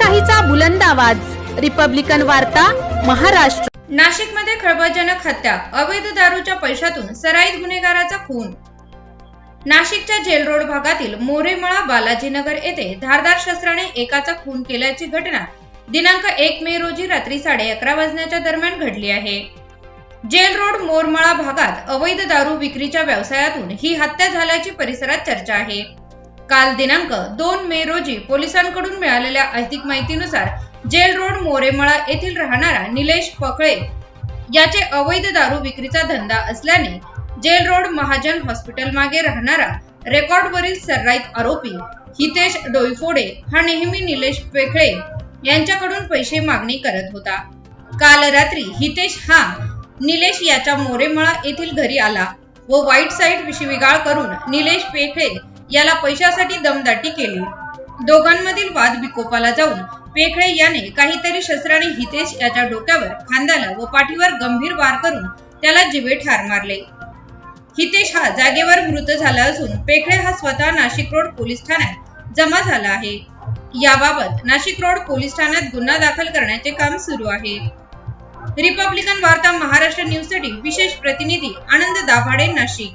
लोकशाहीचा बुलंद आवाज. रिपब्लिकन वार्ता महाराष्ट्र. नाशिकमध्ये खळबळजनक हत्या. अवैध दारूच्या पैशातून सराईत गुन्हेगाराचा खून. नाशिकच्या जेल रोड भागातील मोरेमळा बालाजीनगर येथे धारदार शस्त्राने एकाचा खून केल्याची घटना दिनांक एक मे रोजी रात्री साडे अकरा वाजण्याच्या दरम्यान घडली आहे. जेल रोड मोरमळा भागात अवैध दारू विक्रीच्या व्यवसायातून ही हत्या झाल्याची परिसरात चर्चा आहे. काल दिनांक दोन मे रोजी पोलिसांकडून मिळालेल्या अधिक माहितीनुसार जेल रोड मोरेमळा येथील राहणारा निलेश पकळे याचे अवैध दारू विक्रीचा धंदा असल्याने जेल रोड महाजन हॉस्पिटल मागे राहणारा रेकॉर्डवरील सर्राईत आरोपी हितेश डोईफोडे हा नेहमी निलेश पेखळे यांच्याकडून पैसे मागणी करत होता. काल रात्री हितेश हा निलेश याच्या मोरेमळा येथील घरी आला व वाईट साईड शिवीगाळ करून निलेश पेखळे याला पैशासाठी दमदाटी केली. दोघांमधील वाद विकोपाला जाऊन पेखळे याने काहीतरी शस्त्राने हितेश याच्या डोक्यावर खांद्याला व पाठीवर गंभीर वार करून त्याला जिवे ठार मारले. हितेश हा जागेवर मृत झाला असून पेखळे हा स्वतः नाशिक रोड पोलीस ठाण्यात जमा झाला आहे. याबाबत नाशिक रोड पोलीस ठाण्यात गुन्हा दाखल करण्याचे काम सुरू आहे. रिपब्लिकन वार्ता महाराष्ट्र न्यूजसाठी विशेष प्रतिनिधी आनंद दाभाडे नाशिक.